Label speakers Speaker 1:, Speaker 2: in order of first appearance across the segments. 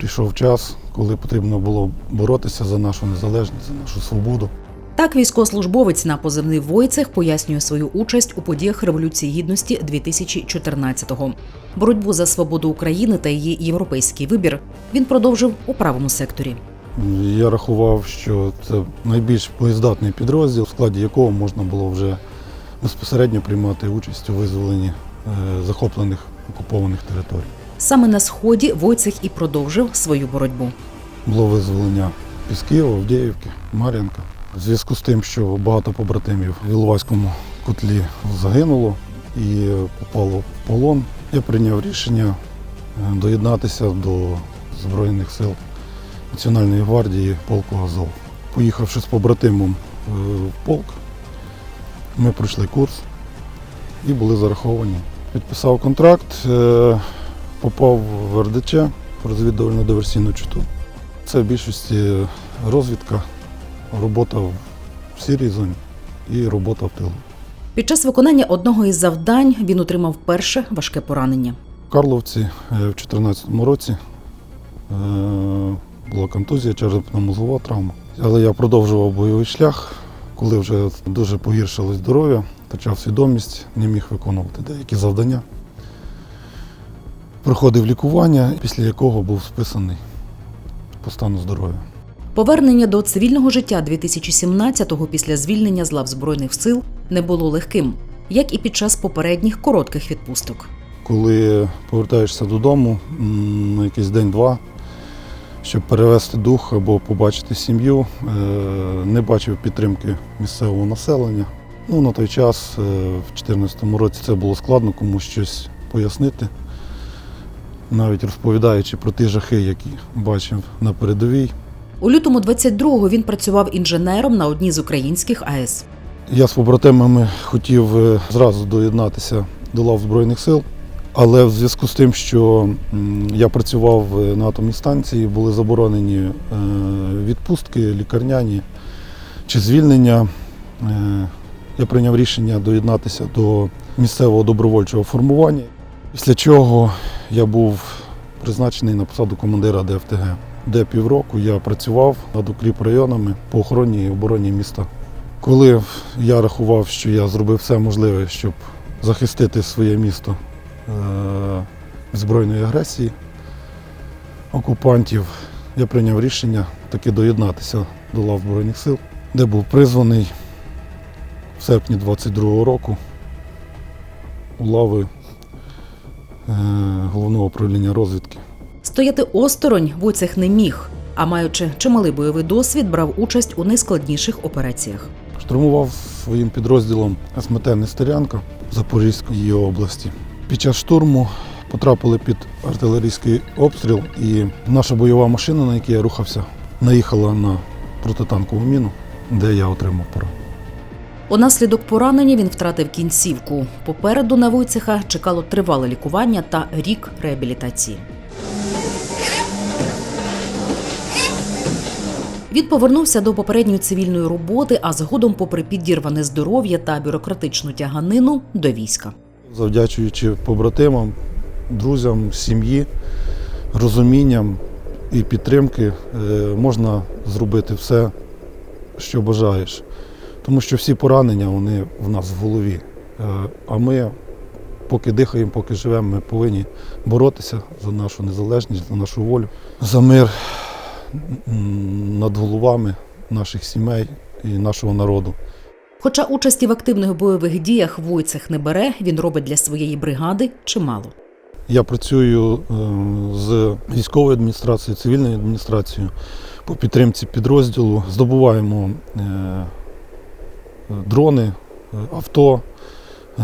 Speaker 1: прийшов час, коли потрібно було боротися за нашу незалежність, за нашу свободу.
Speaker 2: Так, військовослужбовець на позивний Войцех пояснює свою участь у подіях Революції Гідності 2014-го. Боротьбу за свободу України та її європейський вибір він продовжив у правому секторі.
Speaker 1: Я рахував, що це найбільш боєздатний підрозділ, в складі якого можна було вже безпосередньо приймати участь у визволенні е, захоплених окупованих територій.
Speaker 2: Саме на сході Войцех і продовжив свою боротьбу.
Speaker 1: Було визволення Пісків, Авдіївки, Мар'янка. В зв'язку з тим, що багато побратимів в Іловайському котлі загинуло і попало в полон, я прийняв рішення е, доєднатися до Збройних сил Національної гвардії полку Азов. Поїхавши з побратимом е, в полк, ми пройшли курс і були зараховані. Підписав контракт, е, попав в РДЧ розвідувально диверсійну чуту. Це в більшості розвідка, робота в сірій зоні і робота в тилу.
Speaker 2: Під час виконання одного із завдань він отримав перше важке поранення.
Speaker 1: В Карловці е, в 2014 році е, була контузія, черепно-мозгова травма. Але я продовжував бойовий шлях, коли вже дуже погіршилось здоров'я, втрачав свідомість, не міг виконувати деякі завдання. Проходив лікування, після якого був списаний по стану здоров'я.
Speaker 2: Повернення до цивільного життя 2017-го після звільнення з лав збройних сил не було легким, як і під час попередніх коротких відпусток.
Speaker 1: коли повертаєшся додому на якийсь день-два, щоб перевести дух або побачити сім'ю, е, не бачив підтримки місцевого населення. Ну, на той час, е, в 2014 році, це було складно комусь щось пояснити, навіть розповідаючи про ті жахи, які бачив на передовій.
Speaker 2: У лютому 22-го він працював інженером на одній з українських АЕС.
Speaker 1: Я з побратимами хотів е, зразу доєднатися до лав Збройних сил, але в зв'язку з тим, що я працював е, на атомній станції, були заборонені е, відпустки, лікарняні чи звільнення. Я прийняв рішення доєднатися до місцевого добровольчого формування, після чого я був призначений на посаду командира ДФТГ, де півроку я працював над укріпрайонами по охороні і обороні міста. Коли я рахував, що я зробив все можливе, щоб захистити своє місто е, від збройної агресії окупантів, я прийняв рішення таки доєднатися до лав Збройних сил, де був призваний в серпні 22-го року у лави головного управління розвідки.
Speaker 2: Стояти осторонь Войцех не міг, а маючи чималий бойовий досвід, брав участь у найскладніших операціях.
Speaker 1: Штурмував своїм підрозділом СМТ Нестерянка Запорізької області. Під час штурму потрапили під артилерійський обстріл, і наша бойова машина, на якій я рухався, наїхала на протитанкову міну, де я отримав поранення.
Speaker 2: Унаслідок поранення він втратив кінцівку. Попереду на Войцеха чекало тривале лікування та рік реабілітації. Він повернувся до попередньої цивільної роботи, а згодом, попри підірване здоров'я та бюрократичну тяганину, до війська.
Speaker 1: Завдячуючи побратимам, друзям, сім'ї, розумінням і підтримки, е, можна зробити все, що бажаєш. Тому що всі поранення вони в нас в голові. Е, А ми, поки дихаємо, поки живемо, ми повинні боротися за нашу незалежність, за нашу волю, за мир над головами наших сімей і нашого народу.
Speaker 2: Хоча участі в активних бойових діях Войцех не бере, він робить для своєї бригади чимало.
Speaker 1: Я працюю е, з військовою адміністрацією, цивільною адміністрацією по підтримці підрозділу. Здобуваємо е, дрони, е, авто, е,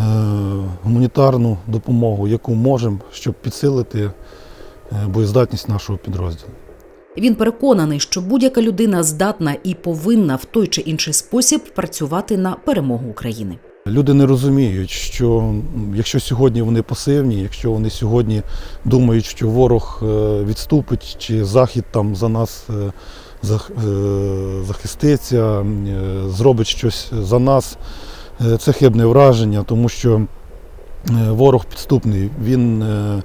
Speaker 1: гуманітарну допомогу, яку можемо, щоб підсилити е, боєздатність нашого підрозділу.
Speaker 2: Він переконаний, що будь-яка людина здатна і повинна в той чи інший спосіб працювати на перемогу України.
Speaker 1: Люди не розуміють, що якщо сьогодні вони пасивні, якщо вони сьогодні думають, що ворог відступить чи захід там за нас захиститься, е, зробить щось за нас, е, це хибне враження, тому що е, ворог підступний, він е,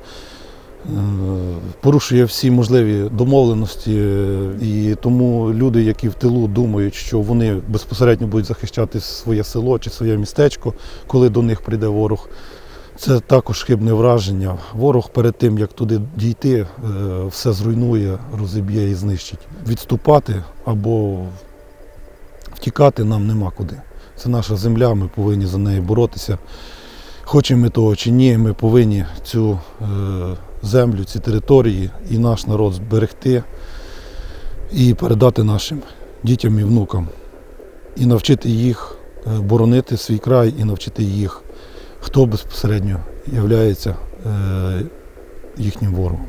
Speaker 1: порушує всі можливі домовленості, е, і тому люди, які в тилу думають, що вони безпосередньо будуть захищати своє село чи своє містечко, коли до них прийде ворог. Це також хибне враження. Ворог перед тим, як туди дійти, е, все зруйнує, розіб'є і знищить. Відступати або втікати нам нема куди. Це наша земля, ми повинні за неї боротися. Хочемо ми того чи ні, ми повинні цю е, землю, ці території і наш народ зберегти і передати нашим дітям і внукам. І навчити їх е, боронити свій край, і навчити їх, хто безпосередньо є їхнім ворогом.